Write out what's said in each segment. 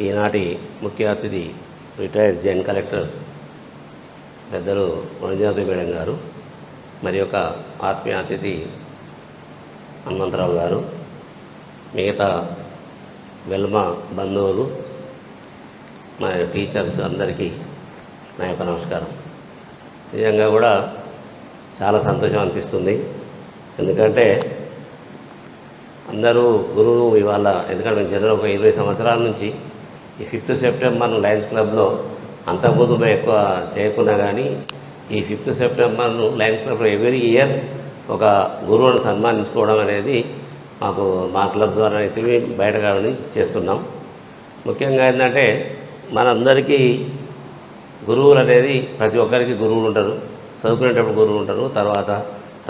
ఈనాటి ముఖ్య అతిథి రిటైర్డ్ జాయింట్ కలెక్టర్ పెద్దలు వనజాతి మేడం గారు మరి యొక్క ఆత్మీయ అతిథి హనుమంతరావు గారు మిగతా వెల్మ బంధువులు మా టీచర్స్ అందరికీ నా యొక్క నమస్కారం. నిజంగా కూడా చాలా సంతోషం అనిపిస్తుంది. ఎందుకంటే అందరూ గురువు ఇవాళ ఎందుకంటే మేము జనరల్ ఒక ఇరవై సంవత్సరాల నుంచి ఈ ఫిఫ్త్ సెప్టెంబర్ లయన్స్ క్లబ్లో అంతకుముందు మేము ఎక్కువ చేయకుండా కానీ ఈ ఫిఫ్త్ సెప్టెంబర్ను లయన్స్ క్లబ్లో ఎవ్రీ ఇయర్ ఒక గురువును సన్మానించుకోవడం అనేది మాకు మా క్లబ్ ద్వారా అయితే బయట కానీ చేస్తున్నాం. ముఖ్యంగా ఏంటంటే మనందరికీ గురువులు అనేది ప్రతి ఒక్కరికి గురువులు ఉంటారు. చదువుకునేటప్పుడు గురువులు ఉంటారు. తర్వాత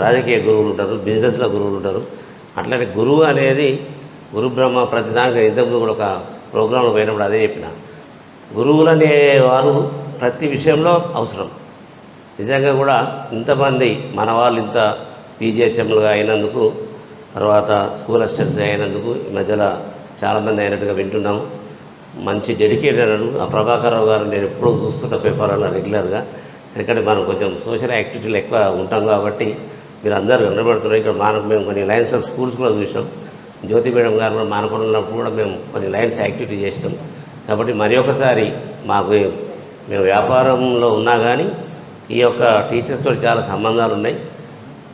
రాజకీయ గురువులు ఉంటారు. బిజినెస్లో గురువులు ఉంటారు. అట్లాంటి గురువు అనేది గురు బ్రహ్మ ప్రతిదానికి ఇంతకుముందు కూడా ఒక ప్రోగ్రాంలో పోయినప్పుడు అదే చెప్పిన. గురువులు అనేవారు ప్రతి విషయంలో అవసరం. నిజంగా కూడా ఇంతమంది మన వాళ్ళు ఇంత పీజీహెచ్ఎంలుగా అయినందుకు తర్వాత స్కూల్ అసిస్టెంట్స్ అయినందుకు ఈ మధ్యలో చాలామంది అయినట్టుగా వింటున్నాము. మంచి డెడికేటెడ్ ఆ ప్రభాకరరావు గారు నేను ఎప్పుడూ చూస్తున్న పేపర్లలో రెగ్యులర్గా. ఎందుకంటే మనం కొంచెం సోషల్ యాక్టివిటీలు ఎక్కువ ఉంటాం కాబట్టి మీరు అందరూ కనబడుతున్నారు ఇక్కడ మనకు మేము కొన్ని లయన్స్ ఆఫ్ స్కూల్స్ కూడా చూసాం జ్యోతి మేడం గారు కూడా మానకొండ ఉన్నప్పుడు కూడా మేము కొన్ని లైన్స్ యాక్టివిటీ చేసినాం. కాబట్టి మరి ఒకసారి మాకు మేము వ్యాపారంలో ఉన్నా కానీ ఈ యొక్క టీచర్స్తో చాలా సంబంధాలు ఉన్నాయి.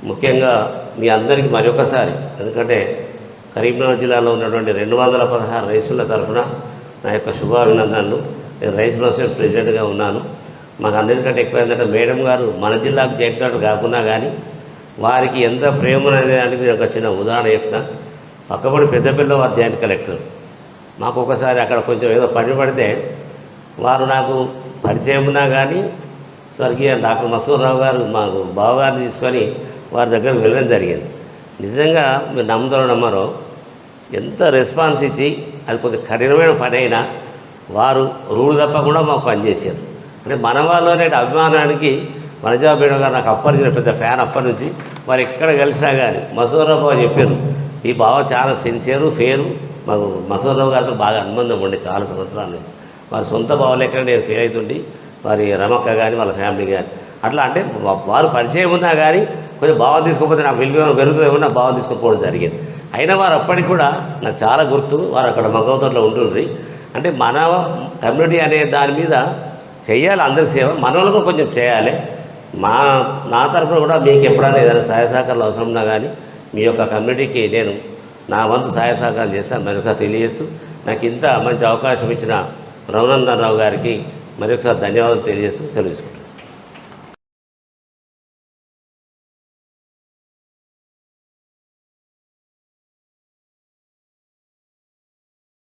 ముఖ్యంగా మీ అందరికీ మరొకసారి ఎందుకంటే కరీంనగర్ జిల్లాలో ఉన్నటువంటి రెండు వందల పదహారు రైసుల తరఫున నా యొక్క శుభాభినందనలు. నేను రైస్ అసోసియేషన్ ప్రెసిడెంట్గా ఉన్నాను. మాకు అందరికంటే ఎక్కువ ఏంటంటే మేడం గారు మన జిల్లాకు చేరినట్టు కాకుండా కానీ వారికి ఎంత ప్రేమ అనేది దానికి నేను ఒక చిన్న ఉదాహరణ చెప్పిన. పక్కబడి పెద్దపల్లి వారు జాయింట్ కలెక్టర్. మాకు ఒకసారి అక్కడ కొంచెం ఏదో పని పడితే వారు నాకు పరిచయం ఉన్నా కానీ స్వర్గీయ డాక్టర్ మసూర్రావు గారు మాకు బావగారిని తీసుకొని వారి దగ్గరకు వెళ్ళడం జరిగింది. నిజంగా మీరు నమ్ముతారో నమ్మరో ఎంత రెస్పాన్స్ ఇచ్చి అది కొంచెం కఠినమైన పని అయినా వారు రూల్ తప్పకుండా మాకు పనిచేశారు అంటే మన వాళ్ళు అనే అభిమానానికి వనజా మేడం గారు నాకు అప్పటికి పెద్ద ఫ్యాన్ అప్పటి నుంచి వారు ఎక్కడ కలిసినా కానీ మసూర్రావు బాబు చెప్పారు ఈ బావ చాలా సిన్సియరు ఫేరు మాకు మసూరరావు గారితో బాగా అనుబంధం ఉండే చాలా సంవత్సరాలు. వారి సొంత బావ లేకుండా నేను ఫీల్ అవుతుండి వారి రమక్క కానీ వాళ్ళ ఫ్యామిలీ కానీ అట్లా అంటే వారు పరిచయం ఉన్నా కానీ కొంచెం భావం తీసుకోకపోతే నాకు విలువ పెరుగుతుందేమో నా భావం తీసుకోకపోవడం జరిగింది. అయినా వారు అప్పటికి కూడా నాకు చాలా గుర్తు వారు అక్కడ మగవతంలో ఉంటుండ్రి అంటే మన కమ్యూనిటీ అనే దాని మీద చేయాలి అందరి సేవ మన వాళ్ళు కూడా కొంచెం చేయాలి. మా నా తరఫున కూడా మీకు ఎప్పుడైనా ఏదైనా సహాయ సహకారాలు అవసరం ఉన్నా కానీ మీ యొక్క కమ్యూనిటీకి నేను నా వంతు సహాయ సహకారం చేస్తాను. మరొకసారి తెలియజేస్తూ నాకు ఇంత మంచి అవకాశం ఇచ్చిన రఘునందన్ రావు గారికి మరొకసారి ధన్యవాదాలు తెలియజేస్తూ సెలవు తీసుకుంటాను